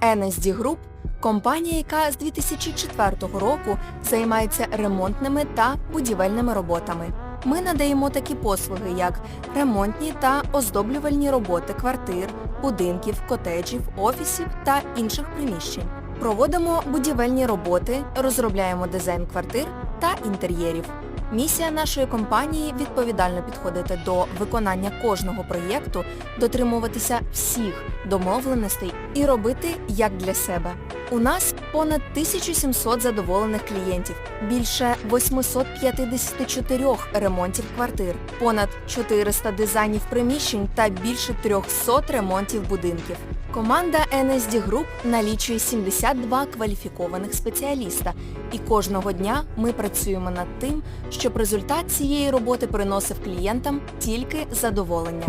NSD Group – компанія, яка з 2004 року займається ремонтними та будівельними роботами. Ми надаємо такі послуги, як ремонтні та оздоблювальні роботи квартир, будинків, котеджів, офісів та інших приміщень. Проводимо будівельні роботи, розробляємо дизайн квартир та інтер'єрів. Місія нашої компанії відповідально підходити до виконання кожного проєкту, дотримуватися всіх домовленостей і робити як для себе. У нас понад 1700 задоволених клієнтів, більше 854 ремонтів квартир, понад 400 дизайнів приміщень та більше 300 ремонтів будинків. Команда NSD Group налічує 72 кваліфікованих спеціаліста, і кожного дня ми працюємо над тим, щоб результат цієї роботи приносив клієнтам тільки задоволення.